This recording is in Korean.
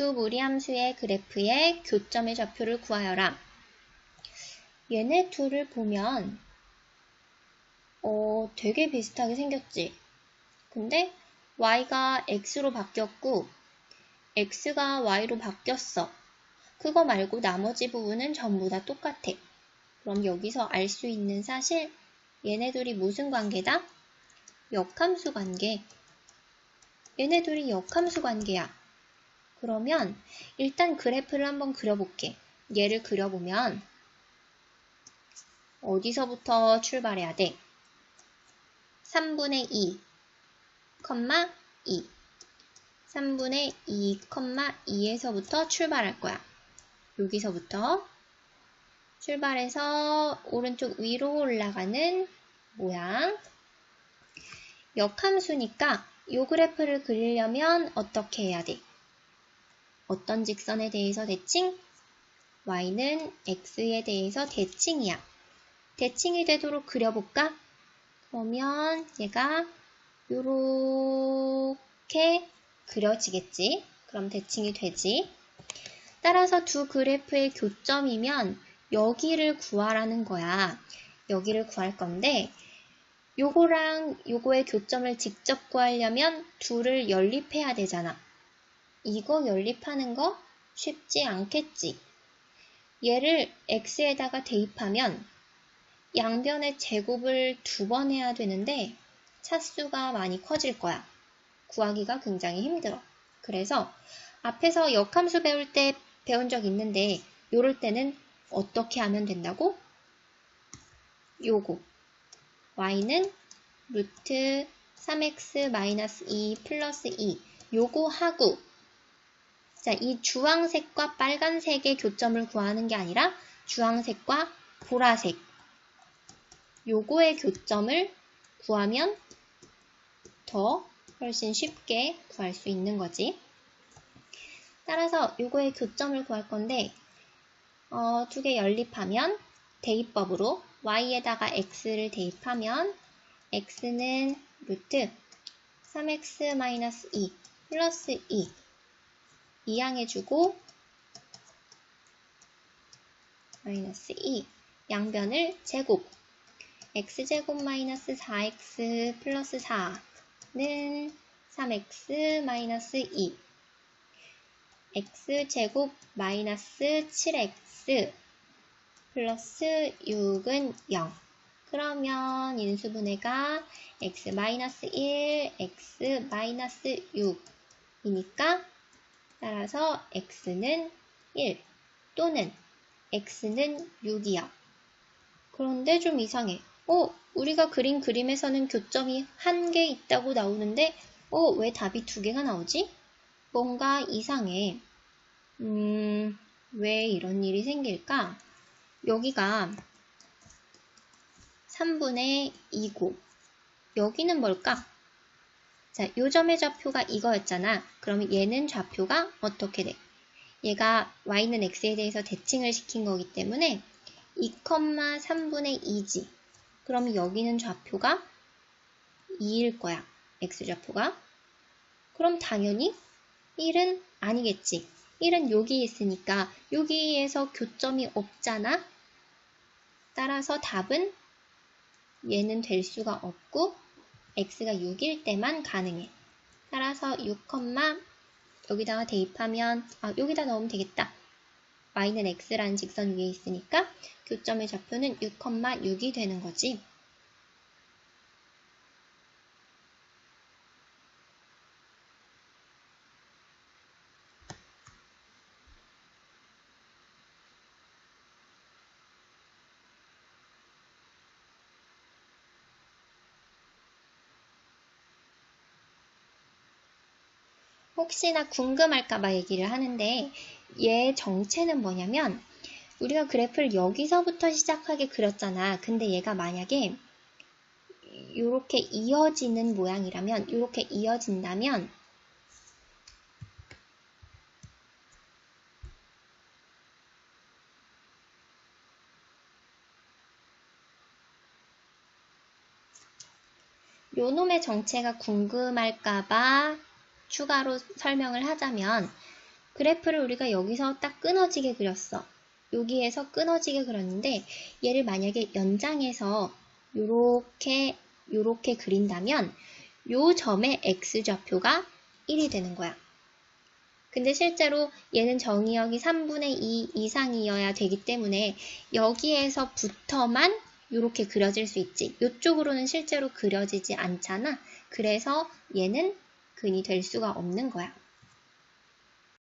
두 무리함수의 그래프의 교점의 좌표를 구하여라. 얘네 둘을 보면 어, 되게 비슷하게 생겼지. 근데 y가 x로 바뀌었고 x가 y로 바뀌었어. 그거 말고 나머지 부분은 전부 다 똑같아. 그럼 여기서 알 수 있는 사실 얘네들이 무슨 관계다? 역함수 관계. 얘네들이 역함수 관계야. 그러면 일단 그래프를 한번 그려볼게. 얘를 그려보면 어디서부터 출발해야 돼? 3분의 2, 2. 3분의 2, 2에서부터 출발할 거야. 여기서부터 출발해서 오른쪽 위로 올라가는 모양. 역함수니까 이 그래프를 그리려면 어떻게 해야 돼? 어떤 직선에 대해서 대칭? y는 x에 대해서 대칭이야. 대칭이 되도록 그려볼까? 그러면 얘가 이렇게 그려지겠지? 그럼 대칭이 되지? 따라서 두 그래프의 교점이면 여기를 구하라는 거야. 여기를 구할 건데 요거랑 요거의 교점을 직접 구하려면 둘을 연립해야 되잖아. 이거 연립하는 거 쉽지 않겠지. 얘를 x에다가 대입하면 양변의 제곱을 두 번 해야 되는데 차수가 많이 커질 거야. 구하기가 굉장히 힘들어. 그래서 앞에서 역함수 배울 때 배운 적 있는데 요럴 때는 어떻게 하면 된다고? 요거 y는 루트 3x-2 플러스 2 요거 하고 자, 이 주황색과 빨간색의 교점을 구하는 게 아니라 주황색과 보라색 요거의 교점을 구하면 더 훨씬 쉽게 구할 수 있는 거지. 따라서 요거의 교점을 구할 건데 어, 두 개 연립하면 대입법으로 y에다가 x를 대입하면 x는 루트 3x-2 플러스 2 이항해주고 마이너스 2 양변을 제곱. x제곱 마이너스 4x 플러스 4는 3x 마이너스 2 x제곱 마이너스 7x 플러스 6은 0 그러면 인수분해가 x 마이너스 1, x 마이너스 6이니까 따라서 x는 1 또는 x는 6이야. 그런데 좀 이상해. 어, 우리가 그린 그림에서는 교점이 한 개 있다고 나오는데, 어, 왜 답이 두 개가 나오지? 뭔가 이상해. 음, 왜 이런 일이 생길까? 여기가 3분의 2고, 여기는 뭘까? 자, 요 점의 좌표가 이거였잖아. 그러면 얘는 좌표가 어떻게 돼? 얘가 y는 x에 대해서 대칭을 시킨 거기 때문에 2,3분의 2지. 그러면 여기는 좌표가 2일 거야. x좌표가. 그럼 당연히 1은 아니겠지. 1은 여기 있으니까 여기에서 교점이 없잖아. 따라서 답은 얘는 될 수가 없고 x가 6일 때만 가능해. 따라서 6, 여기다가 대입하면 아 여기다 넣으면 되겠다. y는 x라는 직선 위에 있으니까 교점의 좌표는 6,6이 되는 거지. 혹시나 궁금할까봐 얘기를 하는데 얘 정체는 뭐냐면 우리가 그래프를 여기서부터 시작하게 그렸잖아. 근데 얘가 만약에 이렇게 이어지는 모양이라면 이렇게 이어진다면 요 놈의 정체가 궁금할까봐 추가로 설명을 하자면 그래프를 우리가 여기서 딱 끊어지게 그렸어. 여기에서 끊어지게 그렸는데 얘를 만약에 연장해서 요렇게 요렇게 그린다면 요 점의 x좌표가 1이 되는 거야. 근데 실제로 얘는 정의역이 3분의 2 이상이어야 되기 때문에 여기에서부터만 이렇게 그려질 수 있지. 이쪽으로는 실제로 그려지지 않잖아. 그래서 얘는 근이 될 수가 없는 거야.